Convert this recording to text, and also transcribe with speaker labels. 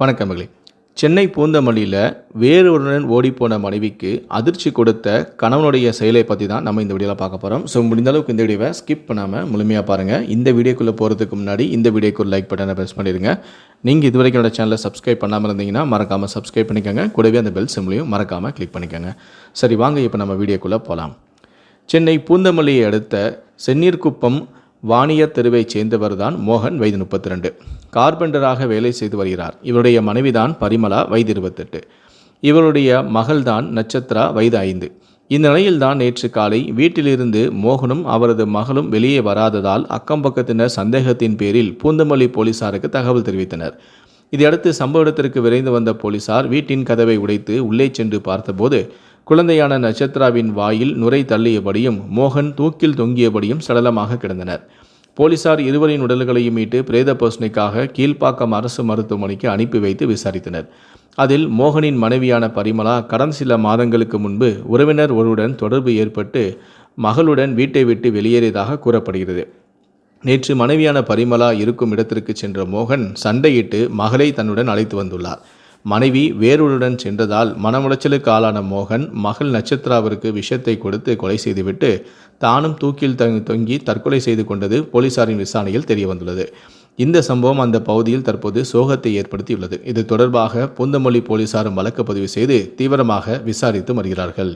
Speaker 1: வணக்கம் மகளே. சென்னை பூந்தமல்லியில் வேறொருடன் ஓடிப்போன மனைவிக்கு அதிர்ச்சி கொடுத்த கணவனுடைய செயலை பற்றி தான் நம்ம இந்த வீடியோவில் பார்க்க போகிறோம் ஸோ முடிந்த அளவுக்கு இந்த வீடியோவை ஸ்கிப் பண்ணாமல் முழுமையாக பாருங்கள் இந்த வீடியோக்குள்ளே போகிறதுக்கு முன்னாடி இந்த வீடியோக்கு லைக் பட்டனை ப்ரெஸ் பண்ணிடுங்க நீங்கள் இது வரைக்கும் என்னோட சேனலை சப்ஸ்கிரைப் பண்ணாமல் இருந்தீங்கன்னா மறக்காமல் சப்ஸ்கிரைப் பண்ணிக்கோங்க. கூடவே அந்த பெல் சிம்லையும் மறக்காமல் கிளிக் பண்ணிக்கோங்க. சரி வாங்க இப்போ நம்ம வீடியோக்குள்ளே போகலாம் சென்னை பூந்தமல்லியை அடுத்த செந்நீர்குப்பம் வாணியர் தெருவைச் சேர்ந்தவர்தான் மோகன் வயது முப்பத்தி ரெண்டு கார்பெண்டராக வேலை செய்து வருகிறார். இவருடைய மனைவிதான் பரிமளா வயது இருபத்தெட்டு. இவருடைய மகள்தான் நட்சத்திரா வயது ஐந்து. இந்த நிலையில்தான் நேற்று காலை வீட்டிலிருந்து மோகனும் அவரது மகளும் வெளியே வராததால் அக்கம் பக்கத்தினர் சந்தேகத்தின் பேரில் பூந்தமல்லி போலீசாருக்கு தகவல் தெரிவித்தனர். இதையடுத்து சம்பவ இடத்திற்கு விரைந்து வந்த போலீசார் வீட்டின் கதவை உடைத்து உள்ளே சென்று பார்த்தபோது குழந்தையான நட்சத்திராவின் வாயில் நுரை தள்ளியபடியும் மோகன் தூக்கில் தொங்கியபடியும் சடலமாக கிடந்தனர். போலீசார் இருவரின் உடல்களையும் மீட்டு பிரேத பரிசோதனைக்காக கீழ்ப்பாக்கம் அரசு மருத்துவமனைக்கு அனுப்பி வைத்து விசாரித்தனர். அதில் மோகனின் மனைவியான பரிமலா கடந்த சில மாதங்களுக்கு முன்பு உறவினர் ஒருவருடன் தொடர்பு ஏற்பட்டு மகளுடன் வீட்டை விட்டு வெளியேறியதாக கூறப்படுகிறது. நேற்று மனைவியான பரிமலா இருக்கும் இடத்திற்கு சென்ற மோகன் சண்டையிட்டு மகளை தன்னுடன் அழைத்து வந்துள்ளார். மனைவி வேறொருடன் சென்றதால் மனமுளைச்சலுக்கு ஆளான மோகன் மகள் நட்சத்திராவிற்கு விஷத்தை கொடுத்து கொலை செய்துவிட்டு தானும் தூக்கில் தொங்கி தற்கொலை செய்து கொண்டது போலீசாரின் விசாரணையில் தெரியவந்துள்ளது. இந்த சம்பவம் அந்த பகுதியில் தற்போது சோகத்தை ஏற்படுத்தியுள்ளது. இது தொடர்பாக பூந்தமல்லி போலீசாரும் வழக்கு பதிவு செய்து தீவிரமாக விசாரித்து வருகிறார்கள்.